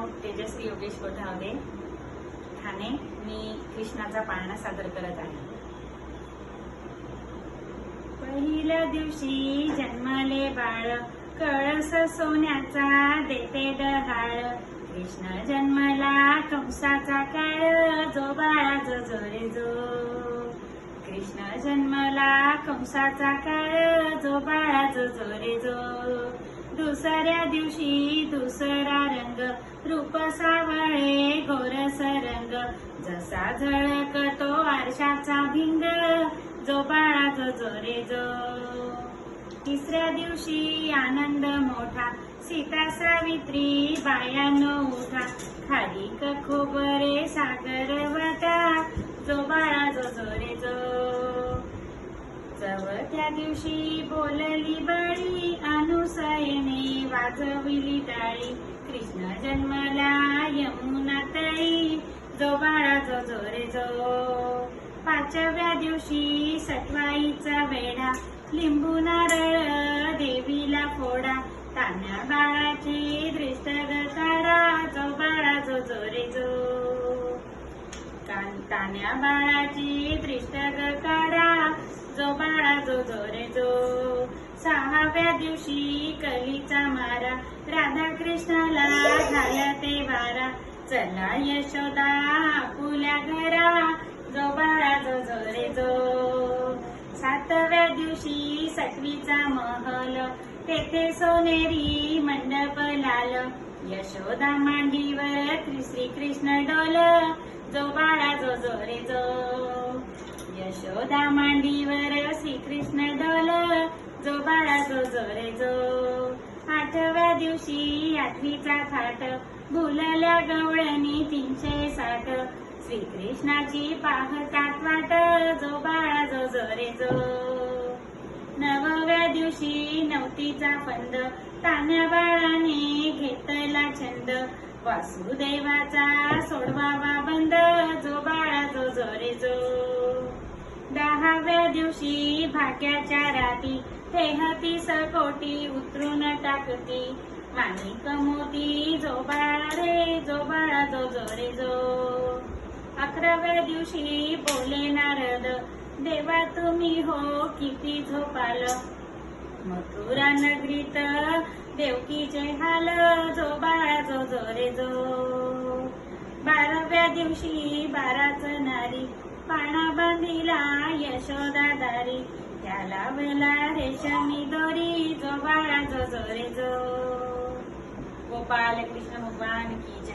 नाव तेजस्वी योगेश कोठावदे ठाणे. मी कृष्णाचा पाळणा सादर करत आहे. पहिल्या दिवशी जन्मले बाळ. कळस सोन्याचा देते डहाळ. कृष्ण जन्मला कंसाचा काळ. जो बाळा जो जो. जो कृष्ण जन्मला कंसाचा काळ. जो बाळा जो जो जो. दुसऱ्या दिवशी दुसरा रंग रूप सावळे गोरस रंग जसा झळकतो आरशाचा भिंग जो बाळा जो जोरे जो. तिसऱ्या दिवशी आनंद मोठा सीता सावित्री बायानो उठा. खाली खोबरे सागर वाटा जो बाळा जो जो. रे जो चवथ्या दिवशी बोलली बा वाजविली टाळी कृष्ण जन्मला यमुना तळी जो बाळा जो जो रे जो पाचव्या दिवशी सटवाईचा वेढा. लिंबू नारळ देवीला फोडा. तान्या बाळाची दृष्ट गकारा. जो बाळा जो जो रे जो तान्या बाळाची दृष्ट गकारा. जो बाळा जो जो रे जो सहाव्या दिवशी कलीचा मारा. राधा कृष्णाला झाला ते वारा चला यशोदा आपुल्या घरा जो बाळा जो जो रे जो. सातव्या दिवशी सटवीचा महल. तेथे सोनेरी मंडप लाल यशोदा मांडीवर श्री कृष्ण डोल. जो बाळा जो जो रे जो. यशोदा मांडीवर श्रीकृष्ण डोल. जो बाळा जो जो रे जो. आठव्या दिवशी आठवीचा थाट. भुलल्या गवळणी तीनशे साठ. श्रीकृष्णाची पाहतात वाट. जो बाळा जो जो रे जो. नवव्या दिवशी नवतीचा फंद. तान्या बाळाने घेतला छंद. वासुदेवाचा सोडवावा बंद. जो बाळा जो जो रे जो. दहाव्या दिवशी भाग्याच्या राती. देहती सकोटी उतरून टाकती. माणिक कमोती जो बाळा रे जो बाळा जो जो रे जो. अकराव्या दिवशी बोले नारद देवा तुम्ही हो किती झोपाल. मथुरा नगरीत देवकीचे हाल जो बाळा जो जो रे जो. बाराव्या दिवशी बाराच नारी पाणा बांधिला यशोदा दारी त्याला वेला रेशमी दोरी जो बाळा जो जो रे जो. गोपाल कृष्ण भगवान की